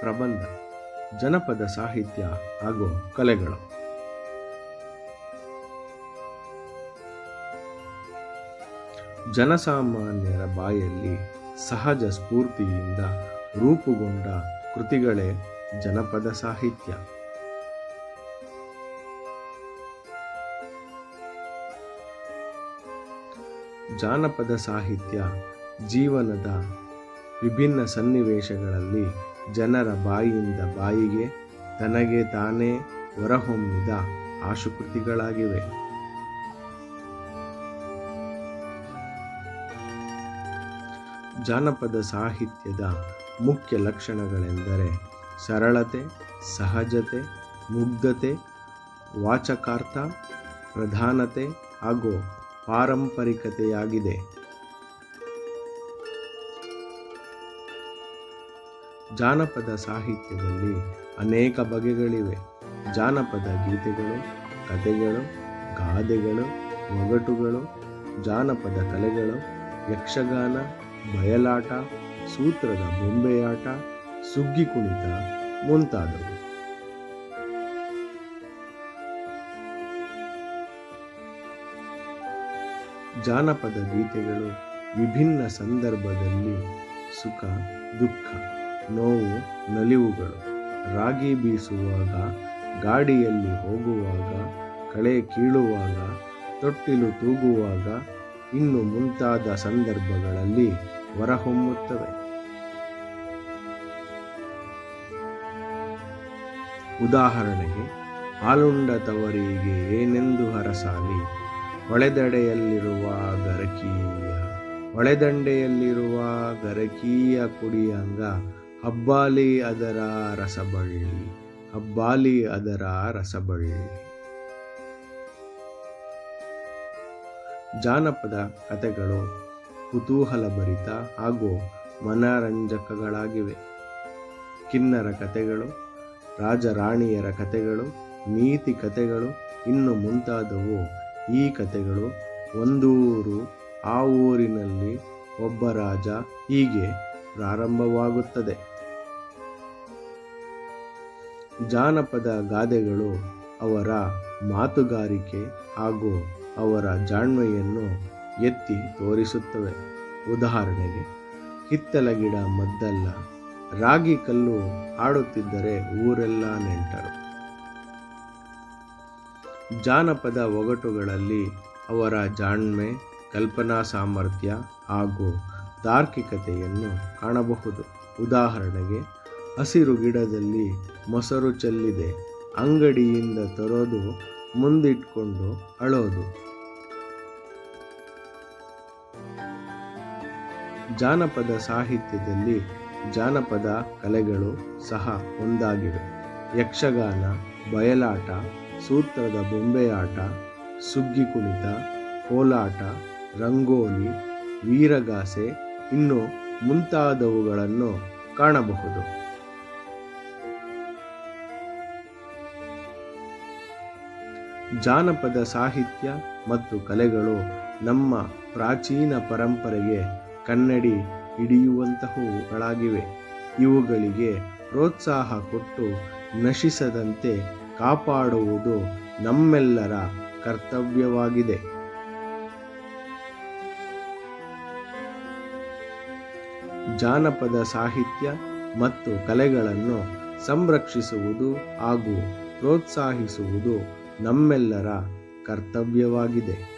ಪ್ರಬಂಧ, ಜನಪದ ಸಾಹಿತ್ಯ ಹಾಗೂ ಕಲೆಗಳು. ಜನಸಾಮಾನ್ಯರ ಬಾಯಲ್ಲಿ ಸಹಜ ಸ್ಫೂರ್ತಿಯಿಂದ ರೂಪುಗೊಂಡ ಕೃತಿಗಳೇ ಜನಪದ ಸಾಹಿತ್ಯ. ಜಾನಪದ ಸಾಹಿತ್ಯ ಜೀವನದ ವಿಭಿನ್ನ ಸನ್ನಿವೇಶಗಳಲ್ಲಿ ಜನರ ಬಾಯಿಯಿಂದ ಬಾಯಿಗೆ ತನಗೆ ತಾನೇ ಹೊರಹೊಮ್ಮಿದ ಆಶುಕೃತಿಗಳಾಗಿವೆ. ಜಾನಪದ ಸಾಹಿತ್ಯದ ಮುಖ್ಯ ಲಕ್ಷಣಗಳೆಂದರೆ ಸರಳತೆ, ಸಹಜತೆ, ಮುಗ್ಧತೆ, ವಾಚಕಾರ್ಥ, ಪ್ರಧಾನತೆ ಹಾಗೂ ಪಾರಂಪರಿಕತೆಯಾಗಿದೆ. ಜಾನಪದ ಸಾಹಿತ್ಯದಲ್ಲಿ ಅನೇಕ ಬಗೆಗಳಿವೆ. ಜಾನಪದ ಗೀತೆಗಳು, ಕಥೆಗಳು, ಗಾದೆಗಳು, ಒಗಟುಗಳು, ಜಾನಪದ ಕಲೆಗಳು, ಯಕ್ಷಗಾನ, ಬಯಲಾಟ, ಸೂತ್ರದ ಬೊಂಬೆಯಾಟ, ಸುಗ್ಗಿ ಕುಣಿತ ಮುಂತಾದವು. ಜಾನಪದ ಗೀತೆಗಳು ವಿಭಿನ್ನ ಸಂದರ್ಭದಲ್ಲಿ ಸುಖ, ದುಃಖ ನೋವು, ನಲಿವುಗಳು, ರಾಗಿ ಬೀಸುವಾಗ, ಗಾಡಿಯಲ್ಲಿ ಹೋಗುವಾಗ, ಕಳೆ ಕೀಳುವಾಗ, ತೊಟ್ಟಿಲು ತೂಗುವಾಗ ಇನ್ನು ಮುಂತಾದ ಸಂದರ್ಭಗಳಲ್ಲಿ ಹೊರಹೊಮ್ಮುತ್ತವೆ. ಉದಾಹರಣೆಗೆ ಹಾಲುಂಡ ತವರಿಗೆ ಏನೆಂದು ಹರಸಾಲಿ, ಹೊಳೆದಡೆಯಲ್ಲಿರುವ ಗರಕೀಯ, ಹೊಳೆದಂಡೆಯಲ್ಲಿರುವ ಗರಕೀಯ ಕುಡಿಯಂಗ ಹಬ್ಬಾಲಿ ಅದರ ರಸಬಳ್ಳಿ, ಹಬ್ಬಾಲಿ ಅದರ ರಸಬಳ್ಳಿ. ಜಾನಪದ ಕಥೆಗಳು ಕುತೂಹಲಭರಿತ ಹಾಗೂ ಮನರಂಜಕಗಳಾಗಿವೆ. ಕಿನ್ನರ ಕಥೆಗಳು, ರಾಜರಾಣಿಯರ ಕಥೆಗಳು, ನೀತಿ ಕಥೆಗಳು, ಇನ್ನು ಮುಂತಾದವು ಈ ಕಥೆಗಳು ಒಂದೂರು ಆ ಊರಿನಲ್ಲಿ ಒಬ್ಬ ರಾಜ ಹೀಗೆ ಪ್ರಾರಂಭವಾಗುತ್ತದೆ. ಜಾನಪದ ಗಾದೆಗಳು ಅವರ ಮಾತುಗಾರಿಕೆ ಹಾಗೂ ಅವರ ಜಾಣ್ಮೆಯನ್ನು ಎತ್ತಿ ತೋರಿಸುತ್ತವೆ. ಉದಾಹರಣೆಗೆ ಹಿತ್ತಲ ಗಿಡ ಮದ್ದಲ್ಲ, ರಾಗಿ ಕಲ್ಲು ಆಡುತ್ತಿದ್ದರೆ ಊರೆಲ್ಲ ನೆಂಟರು. ಜಾನಪದ ಒಗಟುಗಳಲ್ಲಿ ಅವರ ಜಾಣ್ಮೆ, ಕಲ್ಪನಾ ಸಾಮರ್ಥ್ಯ ಹಾಗೂ ತಾರ್ಕಿಕತೆಯನ್ನು ಕಾಣಬಹುದು. ಉದಾಹರಣೆಗೆ, ಹಸಿರು ಗಿಡದಲ್ಲಿ ಮೊಸರು ಚೆಲ್ಲಿದೆ. ಅಂಗಡಿಯಿಂದ ತರೋದು ಮುಂದಿಟ್ಕೊಂಡು ಅಳೋದು. ಜಾನಪದ ಸಾಹಿತ್ಯದಲ್ಲಿ ಜಾನಪದ ಕಲೆಗಳು ಸಹ ಒಂದಾಗಿವೆ. ಯಕ್ಷಗಾನ, ಬಯಲಾಟ, ಸೂತ್ರದ ಬೊಂಬೆಯಾಟ, ಸುಗ್ಗಿ ಕುಣಿತ, ಕೋಲಾಟ, ರಂಗೋಲಿ, ವೀರಗಾಸೆ ಇನ್ನು ಮುಂತಾದವುಗಳನ್ನು ಕಾಣಬಹುದು. ಜಾನಪದ ಸಾಹಿತ್ಯ ಮತ್ತು ಕಲೆಗಳು ನಮ್ಮ ಪ್ರಾಚೀನ ಪರಂಪರೆಗೆ ಕನ್ನಡಿ ಹಿಡಿಯುವಂತಹವುಗಳಾಗಿವೆ. ಇವುಗಳಿಗೆ ಪ್ರೋತ್ಸಾಹ ಕೊಟ್ಟು ನಶಿಸದಂತೆ ಕಾಪಾಡುವುದು ನಮ್ಮೆಲ್ಲರ ಕರ್ತವ್ಯವಾಗಿದೆ. ಜಾನಪದ ಸಾಹಿತ್ಯ ಮತ್ತು ಕಲೆಗಳನ್ನು ಸಂರಕ್ಷಿಸುವುದು ಹಾಗೂ ಪ್ರೋತ್ಸಾಹಿಸುವುದು ನಮ್ಮೆಲ್ಲರ ಕರ್ತವ್ಯವಾಗಿದೆ.